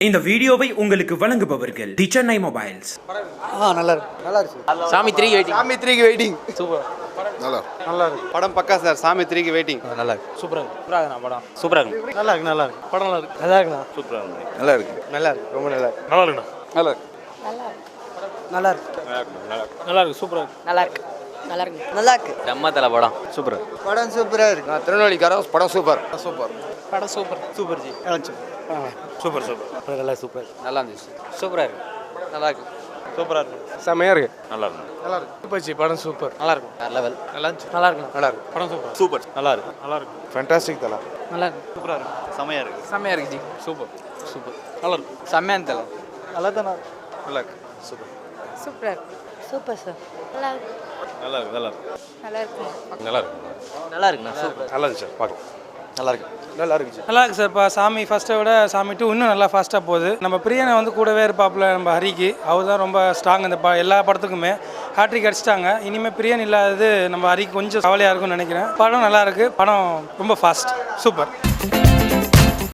இந்த வீடியோவை உங்களுக்கு வழங்குபவர்கள் தி சென்னை மொபைல்ஸ் ஆ நல்லா இருக்கு நல்லா இருக்கு சாமி த்ரீ வெயிட்டிங் சாமி த்ரீக்கு வெயிட்டிங் சூப்பர் நல்லா நல்லா இருக்கு படம் பக்கா சார் சாமி த்ரீக்கு வெயிட்டிங் நல்லா இருக்கு சூப்பராக இருக்கு படம் சூப்பராக இருக்கு நல்லா இருக்கு நல்லா இருக்கு படம் நல்லா இருக்கு நல்லா இருக்குண்ணா சூப்பராக இருக்கு நல்லா இருக்கு நல்லா இருக்கு ரொம்ப நல்லா இருக்கு நல்லா இருக்குண்ணா நல்லா இருக்கு நல்லா இருக்கு நல்லா இருக்கு சூப்பராக இருக்கு நல்லா இருக்கு நல்லா இருக்கு நல்லா இருக்கு செம்ம தலை படம். சூப்பர். படம் சூப்பராக இருக்கு. நான் திருநெல்வேலிக்காரன் படம் சூப்பர். சூப்பர். படம் super. Super ji. Super. Super நல்லா சூப்பர் நல்லா இருந்துச்சு சூப்பராக இருக்கு. நல்லா இருக்கு சூப்பராக இருக்கு. செம்மையாக இருக்கு. நல்லா இருக்கு. நல்லா இருக்கு சூப்பர் ஜி படம் சூப்பர். நல்லா இருக்கும் வேறு லெவல். நல்லா இருந்துச்சு. நல்லா இருக்கு நல்லா இருக்கு படம் சூப்பர். சூப்பர். நல்லா இருக்கு நல்லா இருக்கு ஃபேண்டாஸ்டிக் தலா. நல்லா இருக்கு சூப்பராக இருக்கு. செம்மையாக இருக்கு. செம்மையா இருக்கு ஜி. சூப்பர். சூப்பர். நல்லா இருக்கு செம்மையான தலை. நல்லா தானே நல்லா இருக்கு சூப்பர் சூப்பராக இருக்கு. Super sir. நல்லா இருக்கு நல்லா இருக்கு நல்லா இருக்கு நல்லா இருக்கு நல்லா இருக்கு நல்லா இருக்குண்ணா சூப்பர். நல்லா இருந்துச்சு பார்க்க நல்லா இருக்கு நல்லா இருக்கு ஜி நல்லா இருக்கு சார் இப்போ சாமி ஃபஸ்ட்டை விட சாமி டூ இன்னும் நல்லா ஃபாஸ்ட்டாக போகுது. நம்ம பிரியனை வந்து கூடவே இருப்பாப்புல நம்ம ஹரிக்கு. அவர் தான் ரொம்ப ஸ்ட்ராங் இந்த ப எல்லா படத்துக்குமே. ஹாட்ரிக் அடிச்சிட்டாங்க. இனிமேல் பிரியன் இல்லாதது நம்ம ஹரிக்கு கொஞ்சம் கவலையாக இருக்கும்னு நினைக்கிறேன். படம் நல்லா இருக்கு. படம் ரொம்ப ஃபாஸ்ட் சூப்பர்.